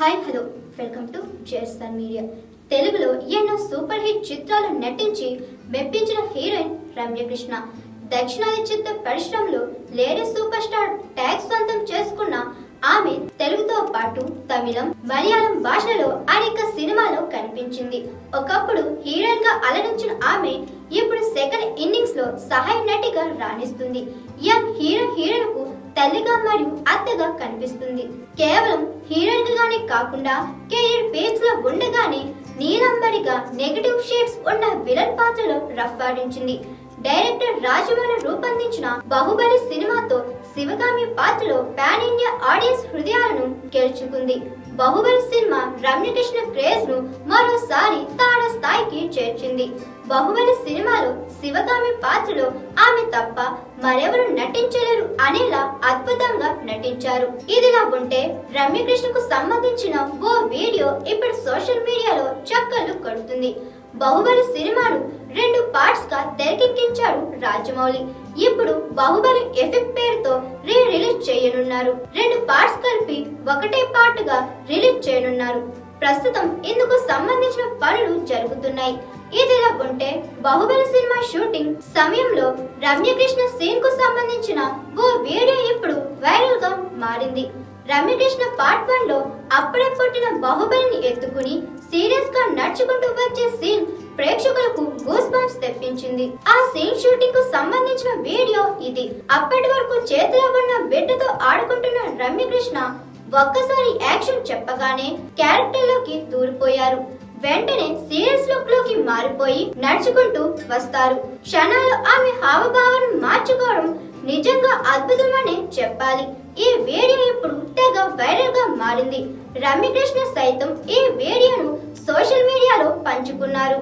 Hi hello. Welcome to JSR media. తెలుగులో ఎన్నో super hit చిత్రాలు నటించి మెప్పించిన హీరోయిన్ రమ్యకృష్ణ. దక్షిణాది చిత్ర పరిశ్రమలో లేడీ సూపర్ స్టార్ ట్యాగ్ సొంతం చేసుకున్న ఆమె తెలుగుతో పాటు తమిళం మలయాళం భాషలో అనేక సినిమాలో కనిపించింది. ఒకప్పుడు హీరోయిన్గా అలరించిన ఆమె ఇప్పుడు సెకండ్ ఇన్నింగ్స్లో సహాయ నటిగా రాణిస్తుంది. యంగ్ హీరో హీరోలకు తల్లిగా మరియు అత్తగా కనిపిస్తుంది. కేవలం హీరోయిన్ గానే కాకుండా కెరీర్ పేజ్లో ఉండగానే నీలంబరిగా నెగటివ్ షేడ్స్ ఉన్న విలన్ పాత్రలో రఫ్వాడించింది డైరెక్టర్ రాజమౌళి రూపొందించిన బాహుబలి సినిమాతో శివగామి పాత్రలో పాన్ ఇండియా ఆడియన్స్ హృదయాలను గెలుచుకుంది. బాహుబలి సినిమా రమ్యకృష్ణ క్రేజ్ను మరోసారి తార స్థాయికి చేర్చింది. బాహుబలి సినిమాలో శివగామి పాత్రలో ఆమె తప్ప మరెవరు నటించలేరు అనేలా అద్భుతంగా నటించారు. ఇదిలా ఉంటే రమ్యకృష్ణకు సంబంధించిన ఓ వీడియో ఇప్పుడు సోషల్ మీడియాలో చక్కర్లు కొడుతుంది. బాహుబలి సినిమాను రెండు పార్ట్స్గా తెరకెక్కించాడు రాజమౌళి. ఇప్పుడు బాహుబలి ఎఫెక్ట్ పేరుతో రీ రిలీజ్ చేయనున్నారు. రెండు పార్ట్స్ కలిపి ఒకటే పార్ట్గా రిలీజ్ చేయనున్నారు. ప్రస్తుతం ఇందుకు సంబంధించిన పనులు జరుగుతున్నాయి. ఇదిలా ఉంటే బాహుబలి సినిమా షూటింగ్ సమయంలో రమ్యకృష్ణ సీన్కు సంబంధించిన ఓ వీడియో ఇప్పుడు వైరల్గా మారింది. రమ్యకృష్ణ పార్ట్ వన్లో అప్పుడే పుట్టిన బాహుబలిని ఎత్తుకుని సీరియస్గా నడుచుకుంటూ వచ్చే సీన్ ప్రేక్షకులకు గూస్ బంప్స్ తెప్పించింది. ఆ సీన్ షూటింగ్కు సంబంధించిన వీడియో ఇది. అప్పటి వరకు చేతిలో ఉన్న బిడ్డతో ఆడుకుంటున్న రమ్యకృష్ణ ఒక్కసారి యాక్షన్ చెప్పగానే క్యారెక్టర్లోకి దూరిపోయారు. వెంటనే సీరియస్ లుక్లోకి మారిపోయి నడుచుకుంటూ వస్తారు. క్షణాలు ఆమె హావభావాలను మార్చుకోవడం నిజంగా అద్భుతమనే చెప్పాలి. ఈ వీడియో ఇప్పుడు తెగ వైరల్గా మారింది. రమ్యకృష్ణ సైతం ఈ వీడియోను సోషల్ మీడియాలో పంచుకున్నారు.